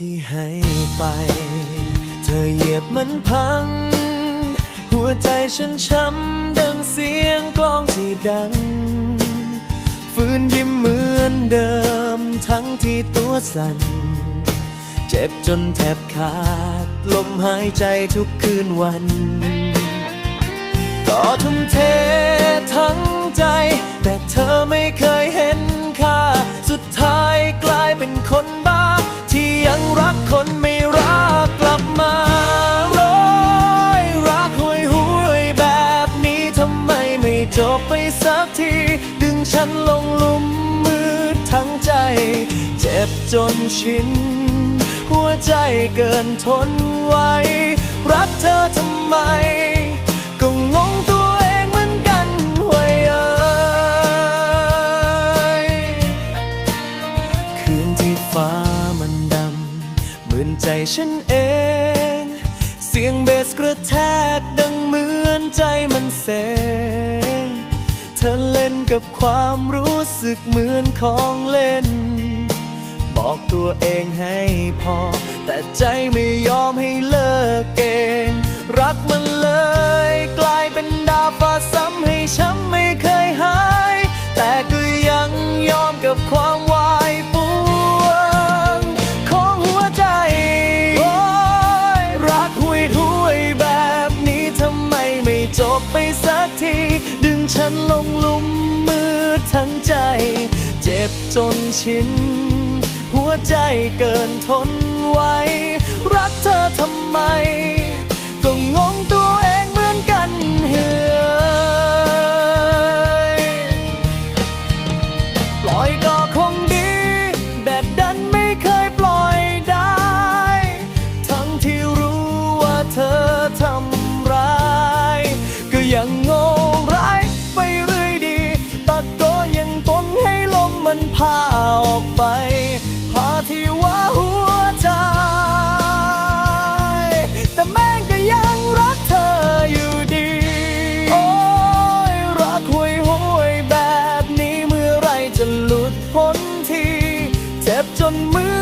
ที่ให้ไป เธอเหยียบมันพัง หัวใจฉันช้ำดังเสียงกลองที่ดัง ฟื้นยิ้มเหมือนเดิมทั้งที่ตัวสั่น เจ็บจนแทบขาด ลมหายใจทุกคืนวัน ก็ทุ่มเททั้งใจ จบไปสักที ดึงฉันลงลุมมือทั้งใจ เจ็บจนชิน หัวใจเกินทนไหวรักเธอทำไม ก็งงตัวเองเหมือนกันหวยเอ้ยคืนที่ฟ้ามันดำเหมือนใจฉันเอง เสียงเบสกระแทกดังเหมือนใจมันเส อเล่นกับความรู้สึกเหมือนของเล่น บอกตัวเองให้พอ แต่ใจไม่ยอมให้เลิกเอง รักมันเลย กลายเป็นดาวฟ้าซ้ำให้ช้ำไม่เคยหาย แต่ก็ยังยอมกับความวายปวงของหัวใจโอ้ยรักห่วยห่วยๆแบบนี้ทำไมไม่จบไปสัก จนชิน หัวใจเกินทนไว้ รักเธอทำไม ไปพาที่ว่าหัวใจ แต่แม่งก็ยังรักเธออยู่ดี โอ้ยรักห่วยห่วยแบบนี้เมื่อไรจะหลุดพ้นที เจ็บจนมือ